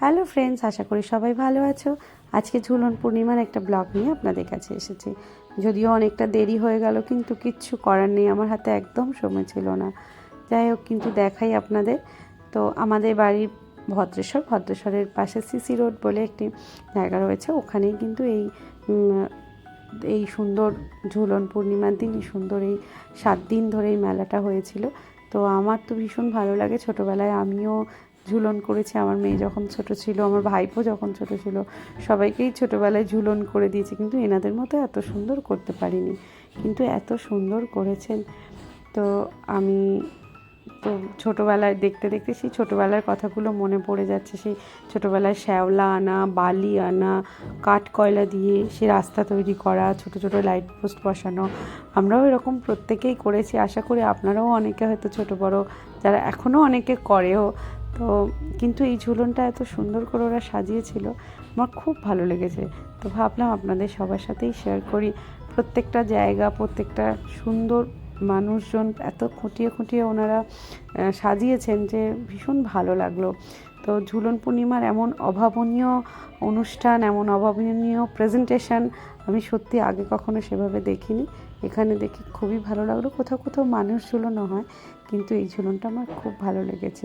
Hello friends, আশা করি সবাই ভালো আছো। আজকে ঝুলন পূর্ণিমার একটা ব্লগ নিয়ে আপনাদের কাছে এসেছি। যদিও অনেকটা দেরি হয়ে গেল, কিন্তু কিচ্ছু করার নেই। আমার হাতে একদম সময় ছিল না। যাই হোক, কিন্তু দেখাই আপনাদের। তো আমাদের বাড়ি ভদ্রেশ্বর, ভদ্রেশ্বরের পাশে সিসি রোড বলে একটি জায়গা রয়েছে। ওখানেই কিন্তু এই এই সুন্দর ঝুলন পূর্ণিমার দিন, এই সুন্দর এই সাত দিন ধরে এই মেলাটা হয়েছিল। তো আমার তো ভীষণ ভালো লাগে। ছোটোবেলায় আমিও ঝুলন করেছি। আমার মেয়ে যখন ছোট ছিল, আমার ভাইপো যখন ছোট ছিল, সবাইকেই ছোটোবেলায় ঝুলন করে দিয়েছি। কিন্তু এনাদের মতো এত সুন্দর করতে পারিনি। কিন্তু এত সুন্দর করেছেন। তো আমি তো ছোটোবেলায় দেখতে দেখতে সেই ছোটোবেলার কথাগুলো মনে পড়ে যাচ্ছে। সেই ছোটোবেলায় শ্যাওলা আনা, বালি আনা কাঠ কয়লা দিয়ে সে রাস্তা তৈরি করা, ছোট ছোট লাইট পোস্ট বসানো। আমরাও এরকম প্রত্যেকেই করেছি। আশা করি আপনারাও অনেকে হয়তো ছোট বড়, যারা এখনও অনেকে করেও তো কিন্তু এই ঝুলনটা এত সুন্দর করে ওরা সাজিয়েছিল, আমার খুব ভালো লেগেছে। তো ভাবলাম আপনাদের সবার সাথেই শেয়ার করি। প্রত্যেকটা জায়গা, প্রত্যেকটা সুন্দর মানুষজন এত খুঁটিয়ে খুঁটিয়ে ওনারা সাজিয়েছেন যে ভীষণ ভালো লাগল। তো ঝুলন পূর্ণিমার এমন অভাবনীয় অনুষ্ঠান, এমন অভাবনীয় প্রেজেন্টেশন আমি সত্যি আগে কখনো সেভাবে দেখিনি। এখানে দেখে খুবই ভালো লাগল। কোথাও কোথাও মানুষ ঝুলনো হয়, কিন্তু এই ঝুলনটা আমার খুব ভালো লেগেছে।